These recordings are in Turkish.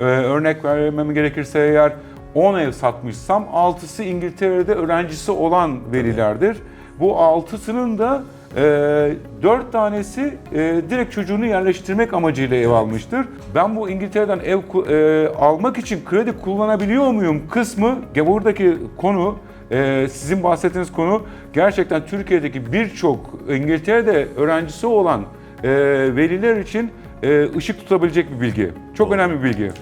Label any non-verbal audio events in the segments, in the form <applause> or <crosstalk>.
Ee, örnek vermem gerekirse eğer 10 ev satmışsam 6'sı İngiltere'de öğrencisi olan velilerdir. Bu 6'sının da e, 4 tanesi e, direkt çocuğunu yerleştirmek amacıyla ev almıştır. Ben bu İngiltere'den ev e, almak için kredi kullanabiliyor muyum kısmı buradaki konu e, sizin bahsettiğiniz konu gerçekten Türkiye'deki birçok İngiltere'de öğrencisi olan e, veliler için ışık tutabilecek bir bilgi. Çok önemli bir bilgi.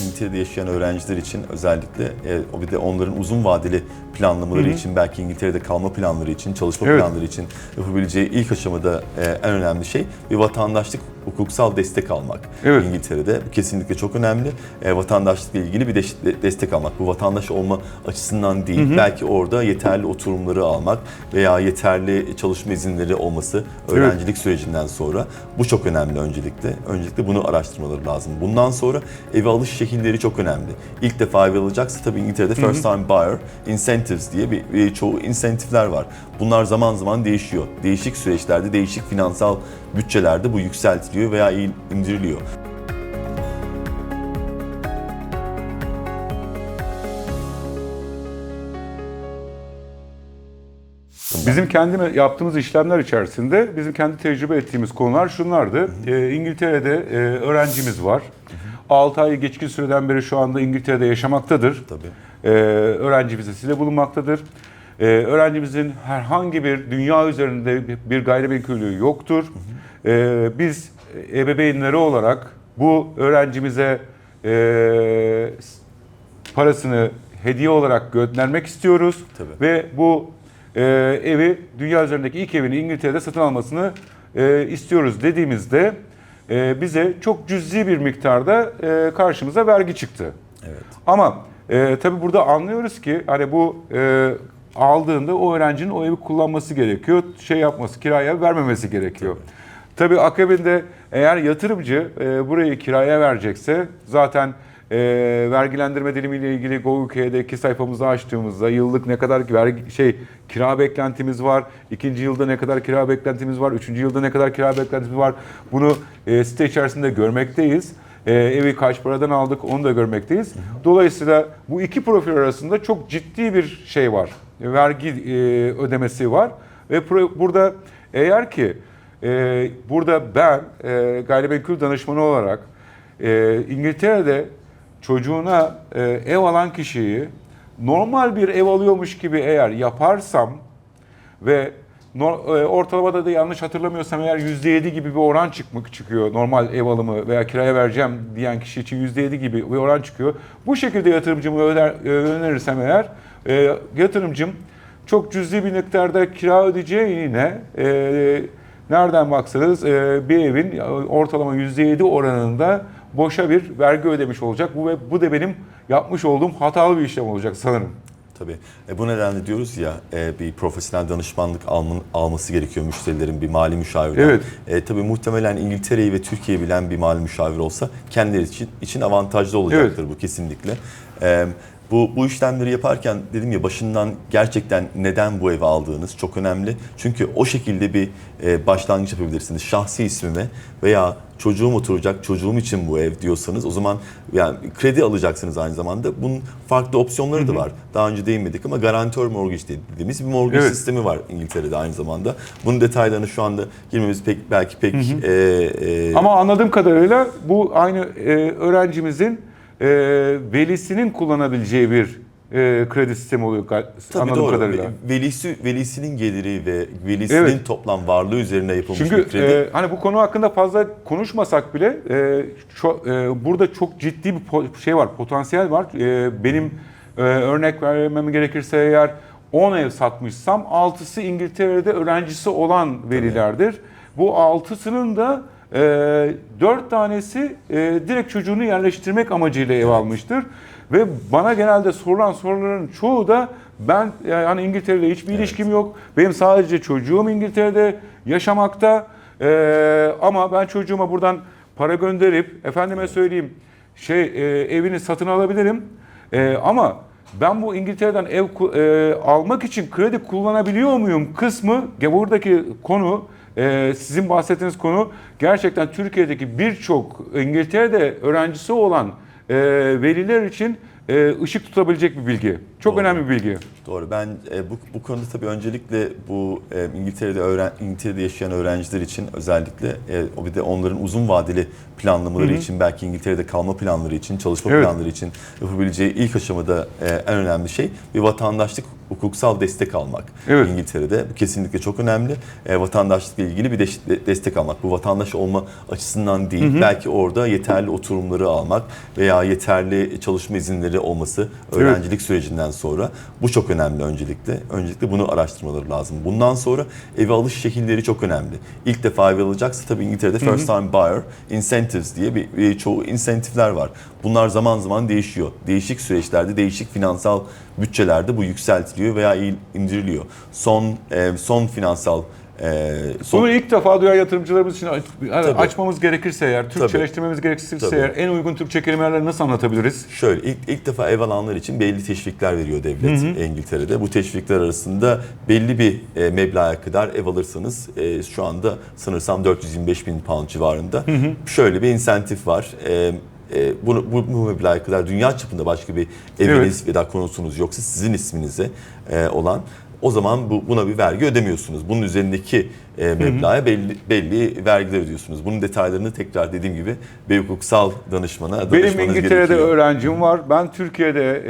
İngiltere'de yaşayan öğrenciler için özellikle e, o bir de onların uzun vadeli planlamaları için belki İngiltere'de kalma planları için, çalışma Evet. planları için yapabileceği ilk aşamada e, en önemli şey bir vatandaşlık hukuksal destek almak. Evet. İngiltere'de Bu kesinlikle çok önemli. E, vatandaşlıkla ilgili bir de- de- destek almak. Bu vatandaş olma açısından değil, belki orada yeterli oturumları almak veya yeterli çalışma izinleri olması öğrencilik sürecinden sonra bu çok önemli öncelikle. Öncelikle bunu araştırmaları lazım. Bundan sonra eve alış şekilleri çok önemli. İlk defa ev alacaksa tabii İngiltere'de first time buyer incentives diye bir, bir çoğu insentifler var. Bunlar zaman zaman değişiyor. Değişik süreçlerde, değişik finansal bütçelerde bu yükseltiliyor veya indiriliyor. Bizim kendi yaptığımız işlemler içerisinde bizim kendi tecrübe ettiğimiz konular şunlardı. Ee, İngiltere'de e, öğrencimiz var. 6 ay geçkin süreden beri şu anda İngiltere'de yaşamaktadır. Tabii. Ee, öğrenci vizesiyle bulunmaktadır. Ee, öğrencimizin herhangi bir dünya üzerinde bir gayrimenkulü yoktur. Ee, biz ebeveynleri olarak bu öğrencimize e, parasını hediye olarak göndermek istiyoruz. Tabii. Ve bu e, evi dünya üzerindeki ilk evini İngiltere'de satın almasını e, istiyoruz dediğimizde e, bize çok cüzi bir miktarda e, karşımıza vergi çıktı. Evet. Ama e, tabii burada anlıyoruz ki hani bu e, aldığında o öğrencinin o evi kullanması gerekiyor. Şey yapması, kiraya vermemesi gerekiyor. Tabii akabinde eğer yatırımcı e, burayı kiraya verecekse zaten e, vergilendirme dilimiyle ilgili Go.uk'deki sayfamızı açtığımızda yıllık ne kadar vergi şey kira beklentimiz var, ikinci yılda ne kadar kira beklentimiz var, üçüncü yılda ne kadar kira beklentimiz var. Bunu e, site içerisinde görmekteyiz. E, evi kaç paradan aldık onu da görmekteyiz. Dolayısıyla bu iki profil arasında çok ciddi bir şey var. Vergi e, ödemesi var. Ve pro- burada eğer ki e, burada ben e, gayrimenkul danışmanı olarak e, İngiltere'de çocuğuna e, ev alan kişiyi normal bir ev alıyormuş gibi eğer yaparsam ve no- e, ortalamada da yanlış hatırlamıyorsam eğer %7 gibi bir oran çıkmak çıkıyor normal ev alımı veya kiraya vereceğim diyen kişi için %7 gibi bir oran çıkıyor. Bu şekilde yatırımcımı öder, e, önerirsem eğer e, yatırımcım çok cüzi bir miktarda kira ödeyeceğine e, nereden baksanız e, bir evin ortalama %7 oranında boşa bir vergi ödemiş olacak. Bu ve bu da benim yapmış olduğum hatalı bir işlem olacak sanırım. Tabii. E, bu nedenle diyoruz ya e, bir profesyonel danışmanlık alman, alması gerekiyor müşterilerin bir mali müşavirden. Evet. E, tabii muhtemelen İngiltere'yi ve Türkiye'yi bilen bir mali müşavir olsa kendileri için, için avantajlı olacaktır bu kesinlikle. E, bu, bu işlemleri yaparken dedim ya başından gerçekten neden bu evi aldığınız çok önemli. Çünkü o şekilde bir e, başlangıç yapabilirsiniz. Şahsi ismime veya çocuğum oturacak, çocuğum için bu ev diyorsanız o zaman yani kredi alacaksınız aynı zamanda. Bunun farklı opsiyonları da var. Daha önce değinmedik ama garantör mortgage dediğimiz bir mortgage Evet. sistemi var İngiltere'de aynı zamanda. Bunun detaylarını şu anda girmemiz pek belki pek e, e, Ama anladığım kadarıyla bu aynı e, öğrencimizin e, velisinin kullanabileceği bir e, kredi sistemi oluyor tabii anladığım doğru. kadarıyla. Velisi velisinin geliri ve velisinin Evet. toplam varlığı üzerine yapılmış bir Çünkü kredi. e, hani bu konu hakkında fazla konuşmasak bile e, şu, e, burada çok ciddi bir şey var, potansiyel var. E, benim e, örnek vermem gerekirse eğer 10 ev satmışsam 6'sı İngiltere'de öğrencisi olan velilerdir. Bu 6'sının da e, 4 tanesi e, direkt çocuğunu yerleştirmek amacıyla ev almıştır. Ve bana genelde sorulan soruların çoğu da ben yani hani İngiltere'yle hiçbir ilişkim yok. Benim sadece çocuğum İngiltere'de yaşamakta. Ee, ama ben çocuğuma buradan para gönderip efendime söyleyeyim şey e, evini satın alabilirim. E, ama ben bu İngiltere'den ev e, almak için kredi kullanabiliyor muyum kısmı buradaki konu e, sizin bahsettiğiniz konu gerçekten Türkiye'deki birçok İngiltere'de öğrencisi olan e, veliler için e, ışık tutabilecek bir bilgi. Çok Doğru. önemli bir bilgi. Doğru. Ben e, bu, bu konuda tabii öncelikle bu e, İngiltere'de öğren İngiltere'de yaşayan öğrenciler için özellikle e, o bir de onların uzun vadeli planlamaları için belki İngiltere'de kalma planları için, çalışma Evet. planları için yapabileceği ilk aşamada e, en önemli şey bir vatandaşlık hukuksal destek almak. Evet. İngiltere'de bu kesinlikle çok önemli. E, vatandaşlıkla ilgili bir de- de- destek almak. Bu vatandaş olma açısından değil, belki orada yeterli oturumları almak veya yeterli çalışma izinleri olması öğrencilik sürecinden sonra bu çok önemli öncelikle. Öncelikle bunu araştırmaları lazım. Bundan sonra eve alış şekilleri çok önemli. İlk defa ev alacaksa tabii İngiltere'de first time buyer incentives diye bir, bir çoğu insentifler var. Bunlar zaman zaman değişiyor. Değişik süreçlerde, değişik finansal bütçelerde bu yükseltiliyor veya il- indiriliyor. Son e, son finansal e, son Bunu ilk defa duyan yatırımcılarımız için yani Tabii. açmamız gerekirse eğer, Türkçeleştirmemiz gerekirse Tabii. eğer en uygun Türkçe kelimelerle nasıl anlatabiliriz? Şöyle ilk, ilk defa ev alanlar için belli teşvikler veriyor devlet İngiltere'de. Bu teşvikler arasında belli bir e, meblağa kadar ev alırsanız e, şu anda sanırsam 425 bin pound civarında şöyle bir insentif var. E, e, bunu, bu, bu meblağa kadar dünya çapında başka bir eviniz veya konutunuz yoksa sizin isminize e, olan o zaman bu, buna bir vergi ödemiyorsunuz. Bunun üzerindeki e, meblağa belli, belli vergiler ödüyorsunuz. Bunun detaylarını tekrar dediğim gibi bir hukuksal danışmana danışmanız Benim İngiltere'de gerekiyor. öğrencim var. Ben Türkiye'de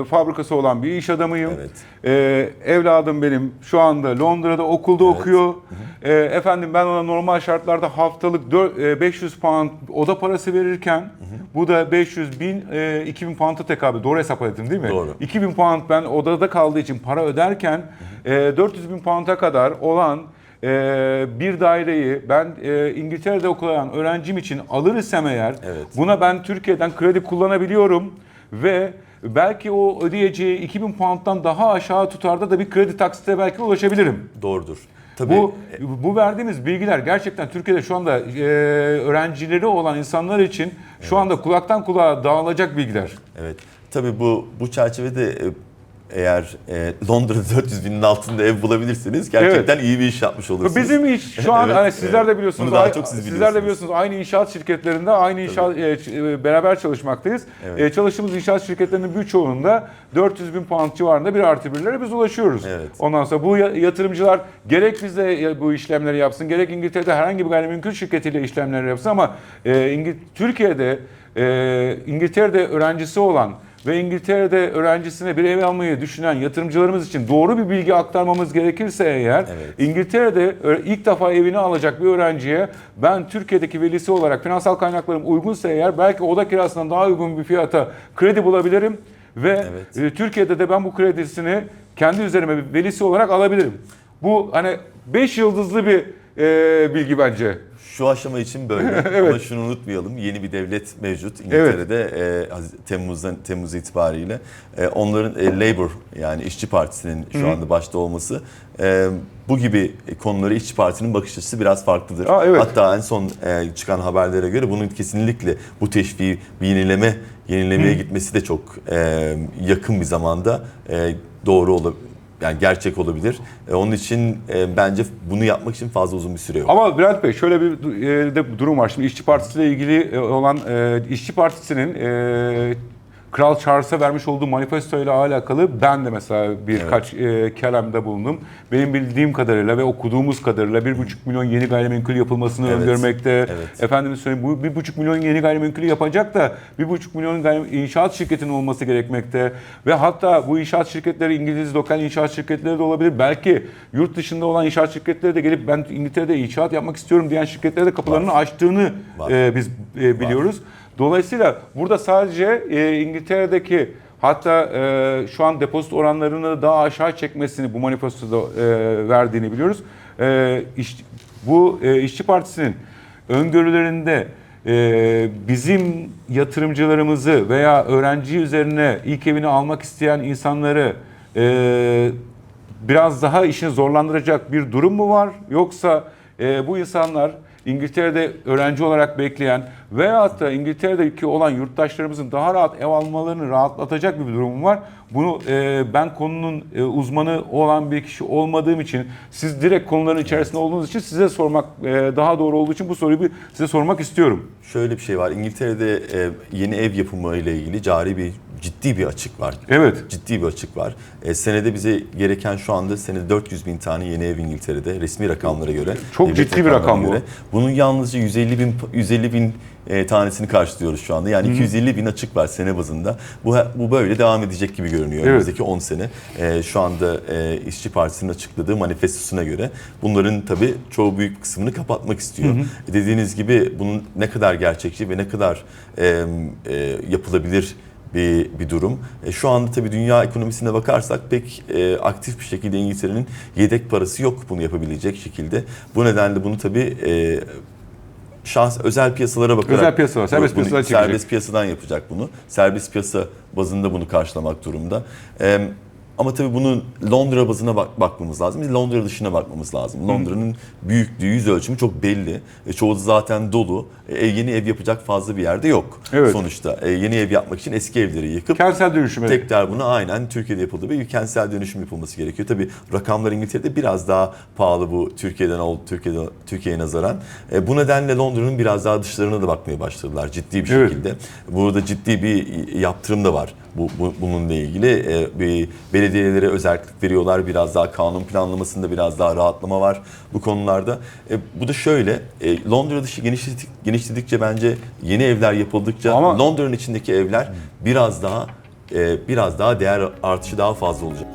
e, fabrikası olan bir iş adamıyım. Evet. E, evladım benim şu anda Londra'da okulda okuyor. E, efendim ben ona normal şartlarda haftalık dör- e, 500 pound oda parası verirken bu da 500 bin e, 2000 pound'a tekabül. Doğru hesapladım değil mi? Doğru. 2000 pound ben odada kaldığı için para öderken e, 400 bin pound'a kadar olan e, bir daireyi ben e, İngiltere'de okuyan öğrencim için alır isem eğer Evet. buna ben Türkiye'den kredi kullanabiliyorum ve belki o ödeyeceği 2000 pound'dan daha aşağı tutarda da bir kredi taksite belki ulaşabilirim. Doğrudur. Tabii Bu bu verdiğimiz bilgiler gerçekten Türkiye'de şu anda e, öğrencileri olan insanlar için şu anda kulaktan kulağa dağılacak bilgiler. evet. Tabii bu bu çerçevede e, eğer e, Londra'da <laughs> 400 binin altında ev bulabilirseniz gerçekten iyi bir iş yapmış olursunuz. Bizim iş şu <laughs> an Evet, hani sizler evet. de biliyorsunuz. Bunu daha çok siz sizler de biliyorsunuz. biliyorsunuz aynı inşaat şirketlerinde aynı inşaat e, e, beraber çalışmaktayız. Evet. E, çalıştığımız inşaat şirketlerinin birçoğunda 400 bin pound civarında bir artı birlere biz ulaşıyoruz. Evet. Ondan sonra bu ya- yatırımcılar gerek bizde ya- bu işlemleri yapsın, gerek İngiltere'de herhangi bir gayrimenkul şirketiyle işlemleri yapsın ama e, İngi- Türkiye'de e, İngiltere'de öğrencisi olan ve İngiltere'de öğrencisine bir ev almayı düşünen yatırımcılarımız için doğru bir bilgi aktarmamız gerekirse eğer Evet. İngiltere'de ilk defa evini alacak bir öğrenciye ben Türkiye'deki velisi olarak finansal kaynaklarım uygunsa eğer belki oda kirasından daha uygun bir fiyata kredi bulabilirim ve Evet. e, Türkiye'de de ben bu kredisini kendi üzerime bir velisi olarak alabilirim. Bu hani 5 yıldızlı bir e, bilgi bence. Şu aşama için böyle <laughs> ama şunu unutmayalım yeni bir devlet mevcut İngiltere'de e, Haz- Temmuz'dan Temmuz itibariyle E, onların e, Labour yani İşçi Partisi'nin şu anda başta olması e, bu gibi konuları İşçi Parti'nin bakış açısı biraz farklıdır. Aa, evet. Hatta en son e, çıkan haberlere göre bunun kesinlikle bu teşviği bir yenileme yenilemeye gitmesi de çok e, yakın bir zamanda e, doğru olabilir. Yani gerçek olabilir. E, onun için e, bence bunu yapmak için fazla uzun bir süre yok. Ama Bülent Bey şöyle bir e, de durum var. Şimdi İşçi Partisi ile ilgili e, olan e, İşçi Partisi'nin e, Kral Charles'a vermiş olduğu manifesto ile alakalı ben de mesela birkaç e, kelamda bulundum. Benim bildiğim kadarıyla ve okuduğumuz kadarıyla 1,5 milyon yeni gayrimenkul yapılmasını Evet, öngörmekte. evet. Efendim söyleyeyim bu 1,5 milyon yeni gayrimenkulü yapacak da 1,5 milyon inşaat şirketinin olması gerekmekte. Ve hatta bu inşaat şirketleri İngiliz lokal inşaat şirketleri de olabilir. Belki yurt dışında olan inşaat şirketleri de gelip ben İngiltere'de inşaat yapmak istiyorum diyen şirketlere de kapılarını açtığını Var. e, biz e, biliyoruz. Dolayısıyla burada sadece e, İngiltere'deki hatta e, şu an depozit oranlarını daha aşağı çekmesini bu manifestoda e, verdiğini biliyoruz. E, iş- bu e, İşçi Partisi'nin öngörülerinde e, bizim yatırımcılarımızı veya öğrenci üzerine ilk evini almak isteyen insanları e, biraz daha işini zorlandıracak bir durum mu var? Yoksa e, bu insanlar İngiltere'de öğrenci olarak bekleyen veyahut da İngiltere'deki olan yurttaşlarımızın daha rahat ev almalarını rahatlatacak bir durum var. Bunu e, ben konunun e, uzmanı olan bir kişi olmadığım için siz direkt konuların içerisinde olduğunuz için size sormak e, daha doğru olduğu için bu soruyu bir size sormak istiyorum. Şöyle bir şey var. İngiltere'de e, yeni ev yapımı ile ilgili cari bir ciddi bir açık var. Evet. Ciddi bir açık var. E, senede bize gereken şu anda senede 400 bin tane yeni ev İngiltere'de resmi rakamlara göre. Çok devlet ciddi bir rakam rakamlarına bu. Bunun yalnızca 150 bin 150 bin e, tanesini karşılıyoruz şu anda. Yani 250 bin açık var sene bazında. Bu bu böyle devam edecek gibi görünüyor Evet. önümüzdeki 10 sene. E, şu anda e, İşçi Partisi'nin açıkladığı manifestosuna göre bunların tabii çoğu büyük kısmını kapatmak istiyor. E, Dediğiniz gibi bunun ne kadar gerçekçi ve ne kadar e, e, yapılabilir bir, bir durum. E, şu anda tabii dünya ekonomisine bakarsak pek e, aktif bir şekilde İngiltere'nin yedek parası yok bunu yapabilecek şekilde. Bu nedenle bunu tabii e, şahs özel piyasalara bakarak Özel piyasalar, serbest piyasadan çekecek. serbest piyasadan yapacak bunu. Serbest piyasa bazında bunu karşılamak durumda. E, ama tabii bunu Londra bazına bak- bakmamız lazım. Bir Londra dışına bakmamız lazım. Londra'nın büyüklüğü, yüz ölçümü çok belli. E, çoğu zaten dolu. E, yeni ev yapacak fazla bir yerde yok Evet. sonuçta. E, yeni ev yapmak için eski evleri yıkıp Kentsel dönüşüme. Tekrar bunu aynen Türkiye'de yapıldığı gibi bir kentsel dönüşüm yapılması gerekiyor. Tabii rakamlar İngiltere'de biraz daha pahalı bu Türkiye'den oldu Türkiye'de Türkiye'ye nazaran. E, bu nedenle Londra'nın biraz daha dışlarına da bakmaya başladılar ciddi bir Evet. şekilde. Burada ciddi bir yaptırım da var bu, bu bununla ilgili. E, belediyelere özellik veriyorlar. Biraz daha kanun planlamasında biraz daha rahatlama var bu konularda. E, bu da şöyle e, Londra dışı genişledik, genişledikçe bence yeni evler yapıldıkça Ama- Londra'nın içindeki evler biraz daha e, biraz daha değer artışı daha fazla olacak.